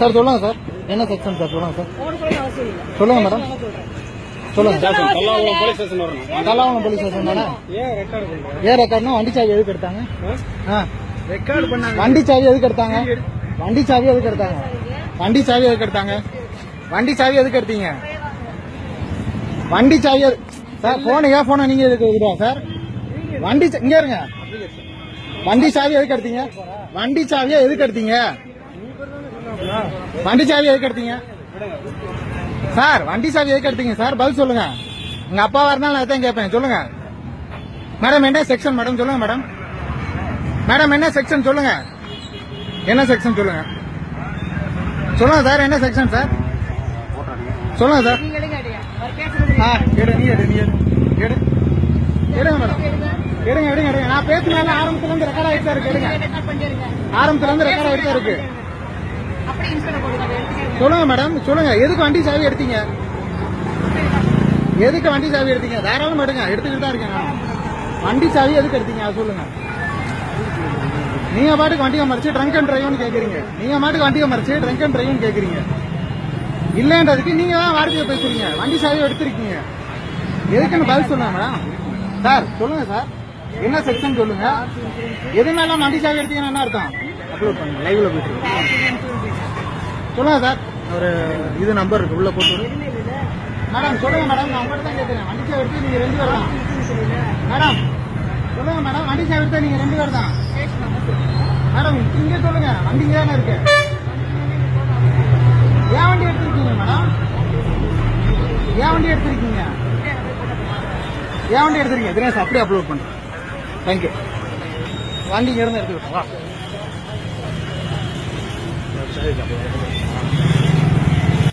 Sir சொல்லுங்க sir. என்ன section sir சொல்லுங்க சார். சொல்லுங்க மேடம் சொல்லுங்க. போலீஸ் ஸ்டேஷன் தானே? ஏன் ரெக்கார்ட்னா வண்டி சாவி எதுக்கு எடுத்தாங்க? வண்டி சாவி எதுக்கு எடுத்தாங்க? வண்டி சாவி எதுக்கு எடுத்தாங்க? வண்டி சாவி எதுக்கு எடுத்தாங்க? வண்டி சாவி எதுக்கு எடுத்தீங்க? வண்டி சாவி சார் போன் ஏன் போனை நீங்க எதுக்கு எடுக்கிறா சார்? வண்டி இங்க இருங்க. வண்டி சாவி எதுக்கு எடுத்தீங்க? வண்டி சாவியை எதுக்கு எடுத்தீங்க? வண்டி சாவி எதுக்கு எடுத்தீங்க? சார் வண்டி சாவி எதுக்கு எடுத்தீங்க? சார் பதில் சொல்லுங்க. உங்க அப்பா வரனால நான் தான் கேட்பேன். சொல்லுங்க. மேடம் என்ன செக்ஷன் மேடம்? சொல்லுங்க மேடம். மேடம் என்ன செக்ஷன் சொல்லுங்க. என்ன செக்ஷன் சொல்லுங்க. சொல்லுங்க சார். என்ன செக்ஷன் சார்? சொல்லுங்க சார். எடுங்க ஆ எடு நீ எடு நீ எடு. எடுங்க மேடம். எடுங்க எடுங்க எடுங்க. நான் பேசினால ஆரம்பத்துல இருந்து ரெக்கார்ட் ஆயிட்டு தான் இருக்கு. எடுங்க. ரெக்கார்ட் ஆரம்பத்துல இருந்து ரெக்கார்ட் ஆயிட்டு இருக்கு அப்படியே இன்ஸ்பெக்டர் போடுங்க அதை எடுத்துக்கிறேன் சொல்லுங்க மேடம் சொல்லுங்க. எதுக்கு வண்டி சாவி எடுத்தீங்க? எதுக்கு வண்டி சாவி எடுத்தீங்க? தாராளம் எடுங்க. எடுத்துக்கிட்டு தான் இருக்கேன் நான். வண்டி சாவி எதுக்கு எடுத்தீங்க? அது சொல்லுங்க. நீங்க பாட்டுக்கு வண்டியை மறைச்சு ட்ரங்க் அண்ட் டிரைவ்னு கேக்குறீங்க. நீங்க பாட்டுக்கு வண்டியை மறைச்சு ட்ரங்க் அண்ட் டிரைவ்னு கேக்குறீங்க. இல்லைன்றதுக்கு நீங்க தான் வாடகையை பேசுறீங்க. வண்டி சாவி எடுத்திருக்கீங்க. எதுக்குன்னு பதில் சொல்லுங்க மேடம் சார் சொல்லுங்க சார். என்ன செக்ஷன் சொல்லுங்க? எதுனாலும் வண்டி சாவி எடுத்தீங்கன்னா என்ன அர்த்தம்? அப்லோட் பண்ணுங்க. லைவ்ல போயிட்டு சொல்லுங்க சார் ஒரு இது நம்பர் இருக்கு உள்ள போட்டு மேடம் சொல்லுங்க மேடம் நான் உங்கள்கிட்ட தான் கேட்குறேன் வண்டி எடுத்து நீங்க ரெண்டு பேர் தான். மேடம் சொல்லுங்க மேடம் வண்டி சாவி நீங்க ரெண்டு பேர் தான். மேடம் இங்க சொல்லுங்க வண்டி இங்க தானே இருக்கு. ஏன் வண்டி எடுத்திருக்கீங்க மேடம்? ஏன் வண்டி எடுத்திருக்கீங்க? ஏன் வண்டி எடுத்திருக்கீங்க? தினேஷ் அப்படியே அப்லோட் பண்றேன் தேங்க்யூ வண்டி இங்க இருந்து எடுத்துக்கிட்டோம் வா.